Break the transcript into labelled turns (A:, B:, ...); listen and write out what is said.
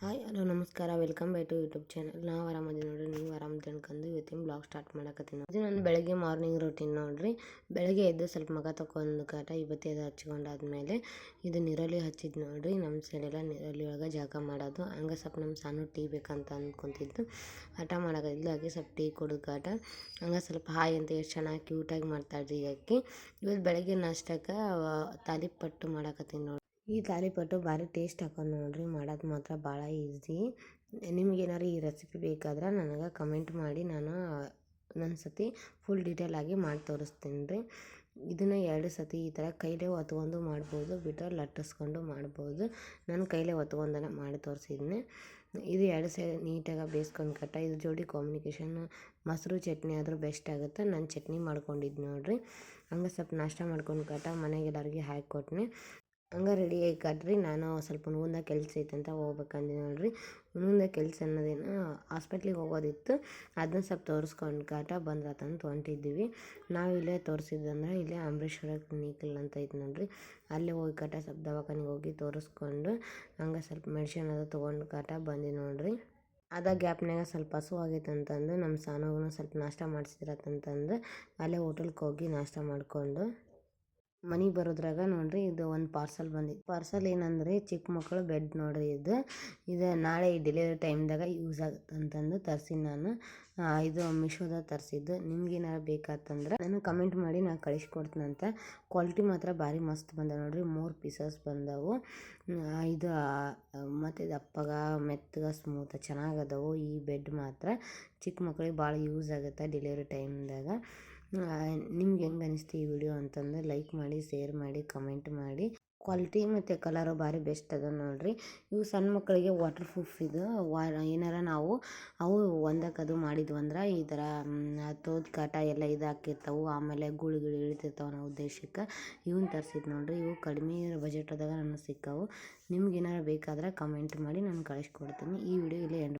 A: Hi, hello, ನಮಸ್ಕಾರ. Welcome back to YouTube channel. ನಾವು ಆರಾಮದಿ ನೋಡ್ರಿ. ನೀವು ಆರಾಮದಿ ಅನ್ಕೊಂಡು ಇವತ್ತಿನ ಬ್ಲಾಗ್ ಸ್ಟಾರ್ಟ್ ಮಾಡಕತ್ತೀನಿ ಇದು ನಾನು ಬೆಳಗ್ಗೆ ಮಾರ್ನಿಂಗ್ ರೂಟೀನ್ ನೋಡ್ರಿ. ಬೆಳಗ್ಗೆ ಎದ್ದು ಸ್ವಲ್ಪ ಮಗ ತಗೊಂಡು ಕಾಟ ಇವತ್ತೇ ಹಚ್ಕೊಂಡಾದ್ಮೇಲೆ ಇದು ನೀರಲ್ಲಿ ಹಚ್ಚಿದ್ ನೋಡ್ರಿ. ನಮ್ಮ ಸೈಡೆಲ್ಲ ನೀರಲ್ಲಿ ಒಳಗೆ ಜಾಗ ಮಾಡೋದು. ಹಂಗೆ ಸ್ವಲ್ಪ ನಮ್ಮ ಸಾನು ಟೀ ಬೇಕಂತ ಅಂದ್ಕೊಂತಿದ್ದು ಹಠ ಮಾಡಕತ್ತಿದ್ಲು. ಹಾಗೆ ಸ್ವಲ್ಪ ಟೀ ಕೊಡೋದು ಕಾಟ ಹಂಗೆ ಸ್ವಲ್ಪ ಹಾಯ್ ಅಂತ ಎಷ್ಟು ಚೆನ್ನಾಗಿ ಕ್ಯೂಟಾಗಿ ಮಾಡ್ತಾಳ್ರಿ ಅಕ್ಕಿ. ಇವತ್ತು ಬೆಳಗ್ಗೆ ನಾಷ್ಟಕ್ಕೆ ತಾಲಿಪಟ್ಟು ಮಾಡಕತ್ತೀನಿ ನೋಡಿ ಈ ತಾಲಿಪಟ್ಟು ಭಾರಿ ಟೇಸ್ಟ್ ಹಾಕೋದು ನೋಡಿರಿ, ಮಾಡೋದು ಮಾತ್ರ ಭಾಳ ಈಸಿ ನಿಮ್ಗೇನಾರು ಈ ರೆಸಿಪಿ ಬೇಕಾದ್ರೆ ನನಗೆ ಕಮೆಂಟ್ ಮಾಡಿ, ನಾನು ನನ್ನ ಸತಿ ಫುಲ್ ಡೀಟೇಲ್ ಆಗಿ ಮಾಡಿ ತೋರಿಸ್ತೀನಿ ರೀ ಇದನ್ನು ಎರಡು ಸತಿ ಈ ಥರ ಕೈಲೇ ಒತ್ಕೊಂಡು ಮಾಡ್ಬೋದು ಬಿಟ್ಟರೆ ಲಟ್ಟಿಸ್ಕೊಂಡು ಮಾಡ್ಬೋದು. ನಾನು ಕೈಲೇ ಒತ್ಕೊಂಡನ ಮಾಡಿ ತೋರಿಸಿದ್ನಿ. ಇದು ಎರಡು ಸೈಡ್ ನೀಟಾಗಿ ಬೇಯಿಸ್ಕೊಂಡು ಕಟ್ಟ ಇದ್ರ ಜೋಡಿ ಕಾಂಬಿನಿಕೇಷನ್ ಮೊಸರು ಚಟ್ನಿ ಆದರೂ ಬೆಸ್ಟ್ ಆಗುತ್ತೆ. ನಾನು ಚಟ್ನಿ ಮಾಡ್ಕೊಂಡಿದ್ದು ನೋಡಿರಿ. ಹಂಗೆ ಸ್ವಲ್ಪ ನಾಷ್ಟ ಮಾಡ್ಕೊಂಡು ಕಟ್ಟ, ಮನೆಗೆ ಎಲ್ಲರಿಗೆ ಹಾಕಿ ಕೊಟ್ನಿ ಹಂಗೆ ರೆಡಿ ಆಗಿ ನಾನು ಸ್ವಲ್ಪ ಮುಂದೆ ಕೆಲಸ ಐತೆ ಅಂತ ಹೋಗ್ಬೇಕಂದು ನೋಡಿರಿ. ಮುಂದೆ ಕೆಲಸ ಅನ್ನೋದೇನು ಹಾಸ್ಪಿಟ್ಲಿಗೆ ಹೋಗೋದಿತ್ತು. ಅದನ್ನ ಸ್ವಲ್ಪ ತೋರಿಸ್ಕೊಂಡು ಕಾಟ ಬಂದ್ರತಂತ ಹೊಂಟಿದ್ದೀವಿ. ನಾವು ಇಲ್ಲೇ ತೋರಿಸಿದ್ದಂದ್ರೆ ಇಲ್ಲೇ ಅಂಬರೀಶ್ವರ ಕ್ಲಿನಿಕಲ್ ಅಂತ ಐತೆ ನೋಡಿರಿ. ಅಲ್ಲೇ ಹೋಗಿ ಕಾಟ ಸ್ವಲ್ಪ ದವಾಖಾನಿಗೆ ಹೋಗಿ ತೋರಿಸ್ಕೊಂಡು ಹಂಗೆ ಸ್ವಲ್ಪ ಮೆಡಿಷನ್ ಅದು ತೊಗೊಂಡು ಕಾಟ ಬಂದು ನೋಡಿರಿ. ಅದ ಗ್ಯಾಪ್ನಾಗ ಸ್ವಲ್ಪ ಹಸು ಆಗೈತೆ ಅಂತಂದು ನಮ್ಮ ಸಾನಗೂ ಸ್ವಲ್ಪ ನಾಷ್ಟ ಮಾಡಿಸಿದ್ರತ್ತಂತಂದು ಅಲ್ಲೇ ಹೋಟೆಲ್ಗೆ ಹೋಗಿ ನಾಷ್ಟ ಮಾಡಿಕೊಂಡು ಮನೆಗೆ ಬರೋದ್ರಾಗ ನೋಡ್ರಿ ಇದು ಒಂದು ಪಾರ್ಸಲ್ ಬಂದಿತ್ತು ಪಾರ್ಸಲ್ ಏನಂದ್ರೆ ಚಿಕ್ಕ ಮಕ್ಕಳು ಬೆಡ್ ನೋಡ್ರಿ ಇದು. ಇದು ನಾಳೆ ಡೆಲಿವರಿ ಟೈಮ್ದಾಗ ಯೂಸ್ ಆಗುತ್ತೆ ಅಂತಂದು ತರ್ಸಿನಿ ನಾನು. ಇದು ಮಿಶೋದಾಗ ತರಿಸಿದ್ದು. ನಿಮ್ಗೆ ಏನಾರು ಬೇಕಾತಂದ್ರೆ ನಾನು ಕಮೆಂಟ್ ಮಾಡಿ ನಾನು ಕಳಿಸ್ಕೊಡ್ತೀನಂತ ಕ್ವಾಲಿಟಿ ಮಾತ್ರ ಭಾರಿ ಮಸ್ತ್ ಬಂದ ನೋಡ್ರಿ. ಮೂರು ಪೀಸಸ್ ಬಂದವು. ಇದು ಮತ್ತು ದಪ್ಪಗ ಮೆತ್ತಗ ಸ್ಮೂತ್ ಚೆನ್ನಾಗದವು ಈ ಬೆಡ್ ಮಾತ್ರ ಚಿಕ್ಕ ಮಕ್ಕಳಿಗೆ ಭಾಳ ಯೂಸ್ ಆಗುತ್ತೆ ಡೆಲಿವರಿ ಟೈಮ್ದಾಗ ನಿಮ್ಗೆ ಹೆಂಗೆ ಅನಿಸ್ತು ಈ ವಿಡಿಯೋ ಅಂತಂದ್ರೆ ಲೈಕ್ ಮಾಡಿ ಶೇರ್ ಮಾಡಿ ಕಮೆಂಟ್ ಮಾಡಿ. ಕ್ವಾಲಿಟಿ ಮತ್ತು ಕಲರು ಭಾರಿ ಬೆಸ್ಟ್ ಅದ ನೋಡಿರಿ. ಇವು ಸಣ್ಣ ಮಕ್ಕಳಿಗೆ ವಾಟರ್ ಪ್ರೂಫ್ ಇದು. ವಾ, ಏನಾರ ನಾವು ಅವು ಒಂದಕ್ಕದು ಮಾಡಿದ್ವು ಅಂದ್ರೆ ಈ ಥರ ತೋದ್ ಕಾಟ ಎಲ್ಲ ಇದಾಕಿರ್ತಾವೆ ಆಮೇಲೆ ಗುಳು ಗಿಳು ಇಳಿತಿರ್ತಾವೆ ನಾವು ಉದ್ದೇಶಕ್ಕೆ ಇವನ್ನ ತರ್ಸಿದ್ ನೋಡಿರಿ. ಇವು ಕಡಿಮೆ ಬಜೆಟದಾಗ ನನಗೆ ಸಿಕ್ಕವು. ನಿಮ್ಗೆ ಏನಾರು ಬೇಕಾದ್ರೆ ಕಮೆಂಟ್ ಮಾಡಿ ನಾನು ಕಳಿಸ್ಕೊಡ್ತೀನಿ ಈ ವಿಡಿಯೋ ಇಲ್ಲಿ